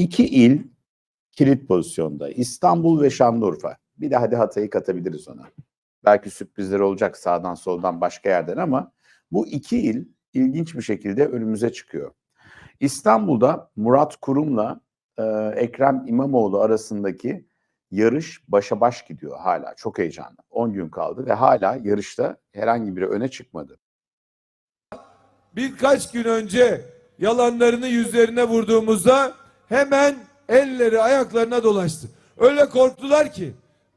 İki il kilit pozisyonda. İstanbul ve Şanlıurfa. Bir de hadi Hatay'ı katabiliriz ona. Belki sürprizler olacak sağdan soldan başka yerden ama bu iki il ilginç bir şekilde önümüze çıkıyor. İstanbul'da Murat Kurum'la e, Ekrem İmamoğlu arasındaki yarış başa baş gidiyor hala. Çok heyecanlı. 10 gün kaldı ve hala yarışta herhangi biri öne çıkmadı. birkaç gün önce yalanlarını yüzlerine vurduğumuzda hemen elleri ayaklarına dolaştı. Öyle korktular ki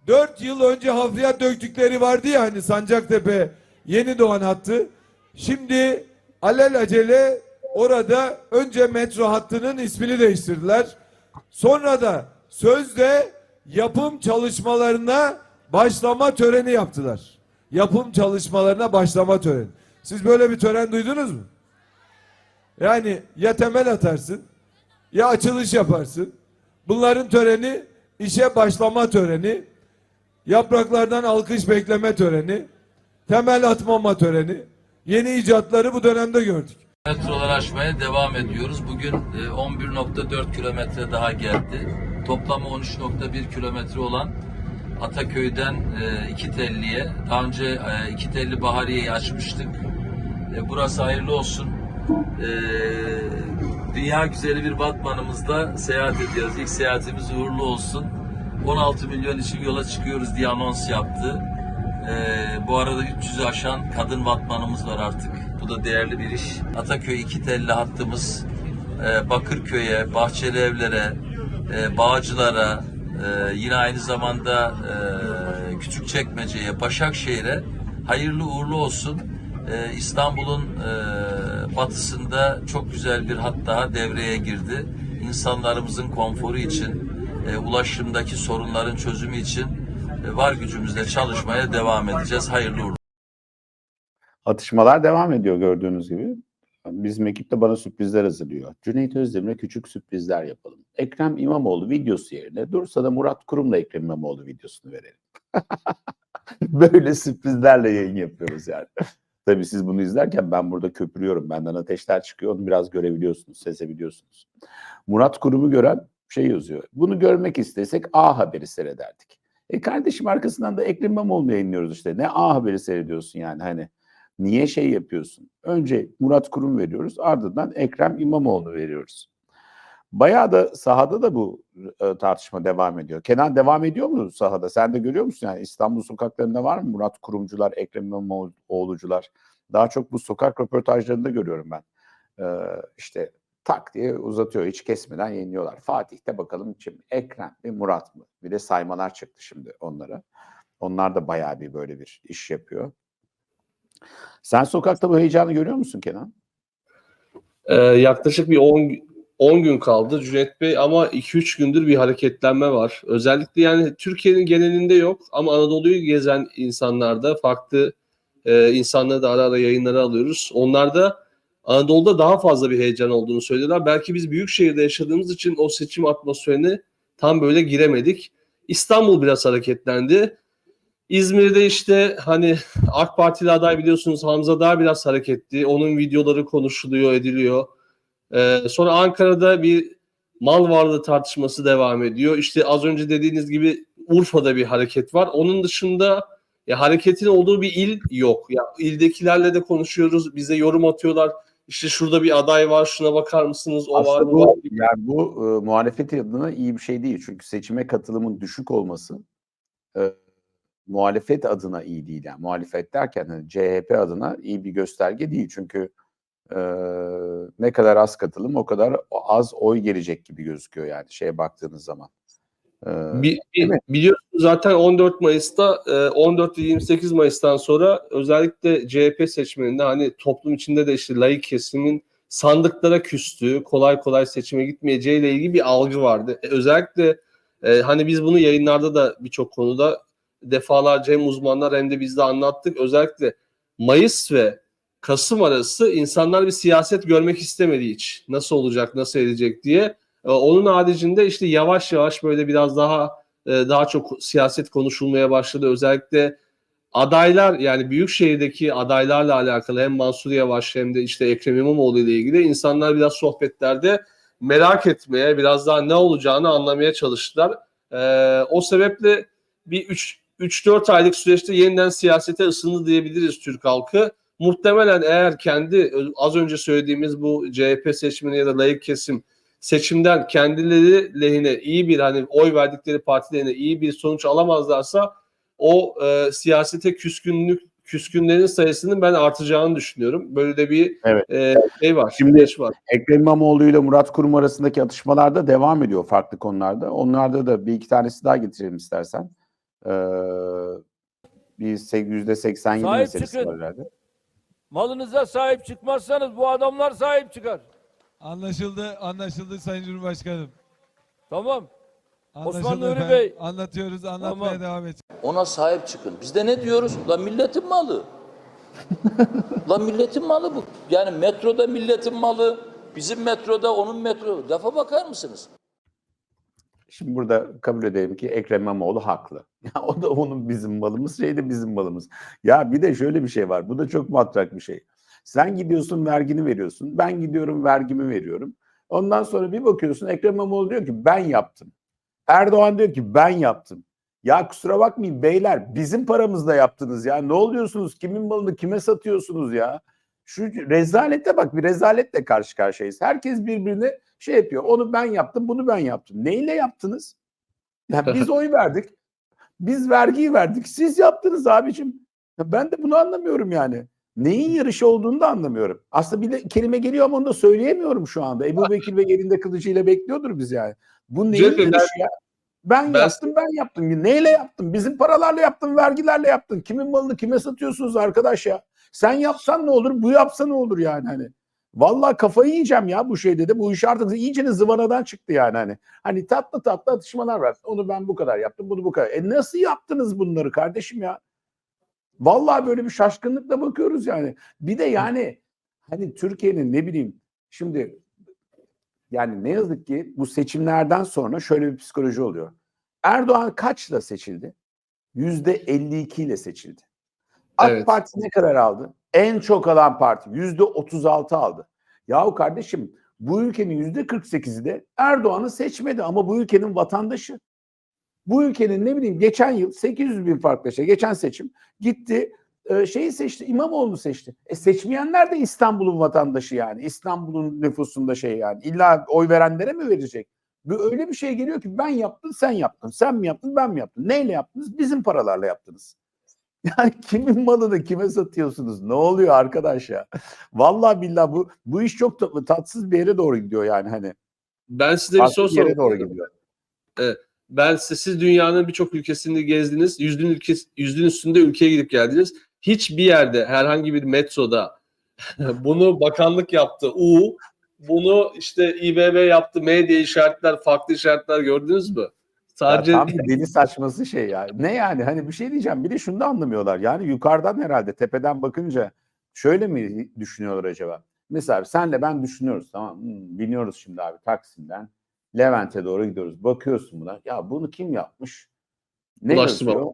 dört yıl önce hafriyat döktükleri vardı ya hani Sancaktepe yeni doğan hattı. Şimdi alel acele orada önce metro hattının ismini değiştirdiler. Sonra da sözde yapım çalışmalarına başlama töreni yaptılar. Yapım çalışmalarına başlama töreni. Siz böyle bir tören duydunuz mu? Yani ya temel atarsın ya açılış yaparsın. Bunların töreni işe başlama töreni, yapraklardan alkış bekleme töreni, temel atmama töreni. Yeni icatları bu dönemde gördük. Metroları aşmaya devam ediyoruz. Bugün e, 11.4 kilometre daha geldi. Toplamı 13.1 kilometre olan Ataköy'den e, İkitelli'ye, daha önce e, İkitelli Bahariye'yi açmıştık. E, Burası hayırlı olsun. Dünya güzeli bir Batman'ımızda seyahat ediyoruz. İlk seyahatimiz uğurlu olsun. 16 milyon için yola çıkıyoruz diye anons yaptı. Ee, bu arada 300'ü aşan kadın vatmanımız var artık. Bu da değerli bir iş. Ataköy iki telli hattımız e, Bakırköy'e, Bahçeli Evler'e, e, Bağcılar'a, e, yine aynı zamanda e, Küçükçekmece'ye, Başakşehir'e hayırlı uğurlu olsun. E, İstanbul'un e, batısında çok güzel bir hat daha devreye girdi. İnsanlarımızın konforu için, e, ulaşımdaki sorunların çözümü için e, var gücümüzle çalışmaya devam edeceğiz. Hayırlı uğurlu. Atışmalar devam ediyor gördüğünüz gibi. Bizim ekip de bana sürprizler hazırlıyor. Cüneyt Özdemir'e küçük sürprizler yapalım. Ekrem İmamoğlu videosu yerine dursa da Murat Kurum'la Ekrem İmamoğlu videosunu verelim. Böyle sürprizlerle yayın yapıyoruz yani. Tabii siz bunu izlerken ben burada köpürüyorum. Benden ateşler çıkıyor. Onu biraz görebiliyorsunuz, sezebiliyorsunuz. Murat Kurum'u gören şey yazıyor. Bunu görmek istesek A Haber'i seyrederdik. E kardeşim arkasından da Ekrem İmamoğlu yayınlıyoruz işte. Ne A Haber'i seyrediyorsun yani hani. Niye şey yapıyorsun? Önce Murat Kurum veriyoruz ardından Ekrem İmamoğlu veriyoruz. Bayağı da sahada da bu e, tartışma devam ediyor. Kenan devam ediyor mu sahada? Sen de görüyor musun yani İstanbul sokaklarında var mı Murat Kurumcular, Ekrem İmamoğlu'cular? Daha çok bu sokak röportajlarında görüyorum ben. Ee, işte tak diye uzatıyor hiç kesmeden yayınlıyorlar. Fatih'te bakalım kim? Ekrem mi Murat mı? Bir de saymalar çıktı şimdi onlara. Onlar da bayağı bir böyle bir iş yapıyor. Sen sokakta bu heyecanı görüyor musun Kenan? Ee, yaklaşık bir 10 10 gün kaldı Cüneyt Bey ama 2-3 gündür bir hareketlenme var. Özellikle yani Türkiye'nin genelinde yok ama Anadolu'yu gezen insanlarda farklı e, insanları da ara ara yayınlara alıyoruz. Onlarda Anadolu'da daha fazla bir heyecan olduğunu söylüyorlar. Belki biz büyük şehirde yaşadığımız için o seçim atmosferine tam böyle giremedik. İstanbul biraz hareketlendi. İzmir'de işte hani AK Partili aday biliyorsunuz Hamza daha biraz hareketli. Onun videoları konuşuluyor, ediliyor. Ee, sonra Ankara'da bir mal varlığı tartışması devam ediyor. İşte az önce dediğiniz gibi Urfa'da bir hareket var. Onun dışında ya hareketin olduğu bir il yok. Ya ildekilerle de konuşuyoruz. Bize yorum atıyorlar. İşte şurada bir aday var. Şuna bakar mısınız? O var Aslında var bu, yani bu e, muhalefet adına iyi bir şey değil. Çünkü seçime katılımın düşük olması e, muhalefet adına iyi değil. Yani muhalefet derken hani CHP adına iyi bir gösterge değil. Çünkü e, ne kadar az katılım o kadar az oy gelecek gibi gözüküyor yani şeye baktığınız zaman. E, mi? biliyorsunuz zaten 14 Mayıs'ta e, 14 ve 28 Mayıs'tan sonra özellikle CHP seçmeninde hani toplum içinde de işte layık kesimin sandıklara küstüğü, kolay kolay seçime gitmeyeceğiyle ilgili bir algı vardı. E, özellikle hani biz bunu yayınlarda da birçok konuda defalarca hem uzmanlar hem de biz de anlattık. Özellikle Mayıs ve Kasım arası insanlar bir siyaset görmek istemedi hiç. Nasıl olacak, nasıl edecek diye. E, Onun haricinde işte yavaş yavaş böyle biraz daha e, daha çok siyaset konuşulmaya başladı. Özellikle adaylar yani büyük şehirdeki adaylarla alakalı hem Mansur Yavaş hem de işte Ekrem İmamoğlu ile ilgili insanlar biraz sohbetlerde merak etmeye, biraz daha ne olacağını anlamaya çalıştılar. Ee, o sebeple bir 3-4 aylık süreçte yeniden siyasete ısındı diyebiliriz Türk halkı. Muhtemelen eğer kendi az önce söylediğimiz bu CHP seçmeni ya da layık kesim seçimden kendileri lehine iyi bir hani oy verdikleri partilerine iyi bir sonuç alamazlarsa o e, siyasete küskünlük küskünlerin sayısının ben artacağını düşünüyorum. Böyle de bir Evet. e, şey var. Şimdi- var. Ekrem İmamoğlu ile Murat Kurum arasındaki atışmalar da devam ediyor farklı konularda. Onlarda da bir iki tanesi daha getirelim istersen. Ee, bir yüzde 87 Sahip meselesi çıkın. var herhalde. Malınıza sahip çıkmazsanız bu adamlar sahip çıkar. Anlaşıldı, anlaşıldı Sayın Cumhurbaşkanım. Tamam. Anlaşıldı Osman Nuri. Bey. Anlatıyoruz, anlatmaya Tamam. devam et. Ona sahip çıkın. Biz de ne diyoruz? Lan milletin malı. Lan milletin malı bu. Yani metroda milletin malı, bizim metroda onun metro. Lafa bakar mısınız? Şimdi burada kabul edelim ki Ekrem İmamoğlu haklı. Ya o da onun bizim malımız, şey de bizim malımız. Ya bir de şöyle bir şey var. Bu da çok matrak bir şey. Sen gidiyorsun vergini veriyorsun. Ben gidiyorum vergimi veriyorum. Ondan sonra bir bakıyorsun Ekrem İmamoğlu diyor ki ben yaptım. Erdoğan diyor ki ben yaptım. Ya kusura bakmayın beyler bizim paramızla yaptınız ya. Ne oluyorsunuz? Kimin malını kime satıyorsunuz ya? Şu rezalete bak bir rezaletle karşı karşıyayız. Herkes birbirine şey yapıyor. Onu ben yaptım, bunu ben yaptım. Neyle yaptınız? Ya biz oy verdik. Biz vergiyi verdik. Siz yaptınız abicim. Ya ben de bunu anlamıyorum yani. Neyin yarışı olduğunu da anlamıyorum. Aslında bir de kelime geliyor ama onu da söyleyemiyorum şu anda. Ebu Bekir ve elinde kılıcıyla bekliyordur biz yani. Bu neyin Cephe, yarışı ya? Ben, ben- yaptım, ben yaptım. Neyle yaptım? Bizim paralarla yaptım, vergilerle yaptın. Kimin malını kime satıyorsunuz arkadaş ya? Sen yapsan ne olur, bu yapsa ne olur yani hani. Vallahi kafayı yiyeceğim ya bu şeyde de. Bu iş artık iyice zıvanadan çıktı yani hani. Hani tatlı tatlı atışmalar var. Onu ben bu kadar yaptım, bunu bu kadar. E nasıl yaptınız bunları kardeşim ya? Vallahi böyle bir şaşkınlıkla bakıyoruz yani. Bir de yani hani Türkiye'nin ne bileyim şimdi yani ne yazık ki bu seçimlerden sonra şöyle bir psikoloji oluyor. Erdoğan kaçla seçildi? Yüzde 52 ile seçildi. AK Evet. Parti ne kadar aldı? En çok alan parti yüzde 36 aldı. Yahu kardeşim bu ülkenin yüzde 48'i de Erdoğan'ı seçmedi ama bu ülkenin vatandaşı. Bu ülkenin ne bileyim geçen yıl 800 bin farklı şey geçen seçim gitti e, şeyi seçti İmamoğlu'nu seçti. E seçmeyenler de İstanbul'un vatandaşı yani İstanbul'un nüfusunda şey yani illa oy verenlere mi verecek? Bu öyle bir şey geliyor ki ben yaptım sen yaptın sen mi yaptın ben mi yaptım neyle yaptınız bizim paralarla yaptınız. Yani kimin malını kime satıyorsunuz? Ne oluyor arkadaş ya? Vallahi billahi bu bu iş çok ta- tatsız bir yere doğru gidiyor yani hani. Ben size bir soru Tatsız bir yere sorayım. doğru gidiyor. Ben size, siz dünyanın birçok ülkesini gezdiniz. Yüzün, ülke, yüzün üstünde ülkeye gidip geldiniz. Hiçbir yerde herhangi bir metroda bunu bakanlık yaptı U, bunu işte İBB yaptı M diye işaretler, farklı işaretler gördünüz mü? Sadece Ya tam bir deli saçması şey ya. Ne yani hani bir şey diyeceğim. Bir de şunu da anlamıyorlar. Yani yukarıdan herhalde tepeden bakınca şöyle mi düşünüyorlar acaba? Mesela senle ben düşünüyoruz tamam? Hmm, biniyoruz şimdi abi Taksim'den Levent'e doğru gidiyoruz. Bakıyorsun buna. Ya bunu kim yapmış? Ne Ulaştırma. yazıyor?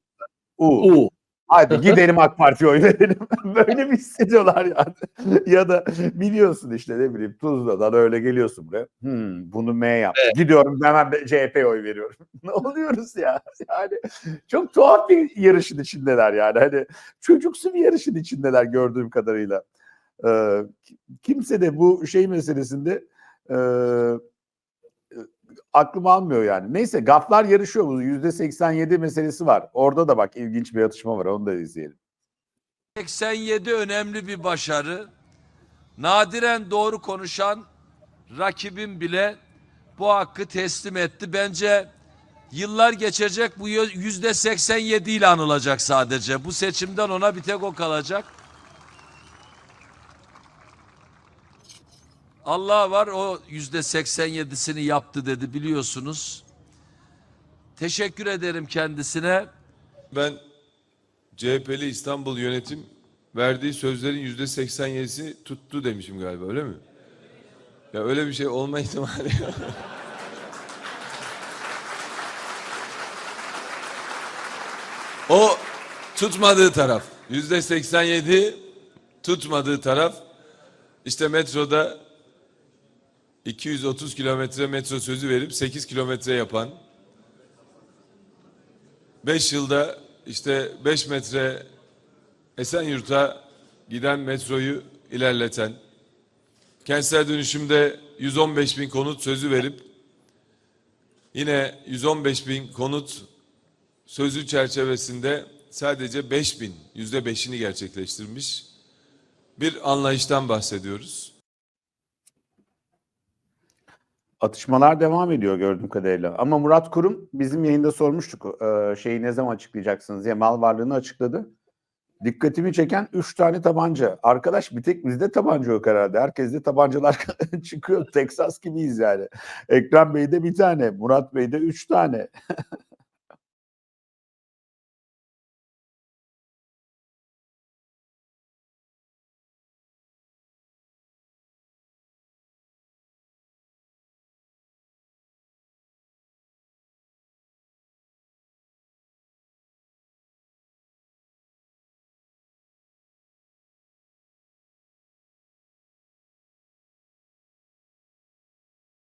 U. U. Hadi gidelim AK Parti'ye oy verelim. Böyle mi hissediyorlar yani? ya da biliyorsun işte ne bileyim Tuzla'dan öyle geliyorsun buraya. Hmm, bunu M yaptı. Gidiyorum hemen CHP'ye oy veriyorum. ne oluyoruz ya? Yani çok tuhaf bir yarışın içindeler yani. Hani çocuksu bir yarışın içindeler gördüğüm kadarıyla. Ee, kimse de bu şey meselesinde e, aklım almıyor yani. Neyse gaflar yarışıyor bu. Yüzde 87 meselesi var. Orada da bak ilginç bir atışma var. Onu da izleyelim. 87 önemli bir başarı. Nadiren doğru konuşan rakibim bile bu hakkı teslim etti. Bence yıllar geçecek bu yüzde 87 ile anılacak sadece. Bu seçimden ona bir tek o kalacak. Allah var o yüzde 87'sini yaptı dedi biliyorsunuz. Teşekkür ederim kendisine. Ben CHP'li İstanbul yönetim verdiği sözlerin yüzde 87'sini tuttu demişim galiba öyle mi? Ya öyle bir şey olma ihtimali yok. O tutmadığı taraf. Yüzde 87 tutmadığı taraf. İşte metroda 230 kilometre metro sözü verip 8 kilometre yapan 5 yılda işte 5 metre Esenyurt'a giden metroyu ilerleten kentsel dönüşümde 115 bin konut sözü verip yine 115 bin konut sözü çerçevesinde sadece 5 bin, yüzde beşini gerçekleştirmiş bir anlayıştan bahsediyoruz. Atışmalar devam ediyor gördüğüm kadarıyla. Ama Murat Kurum bizim yayında sormuştuk e, şeyi ne zaman açıklayacaksınız diye mal varlığını açıkladı. Dikkatimi çeken 3 tane tabanca. Arkadaş bir tek bizde tabanca yok herhalde. Herkeste tabancalar çıkıyor. Texas gibiyiz yani. Ekrem Bey'de bir tane, Murat Bey'de 3 tane.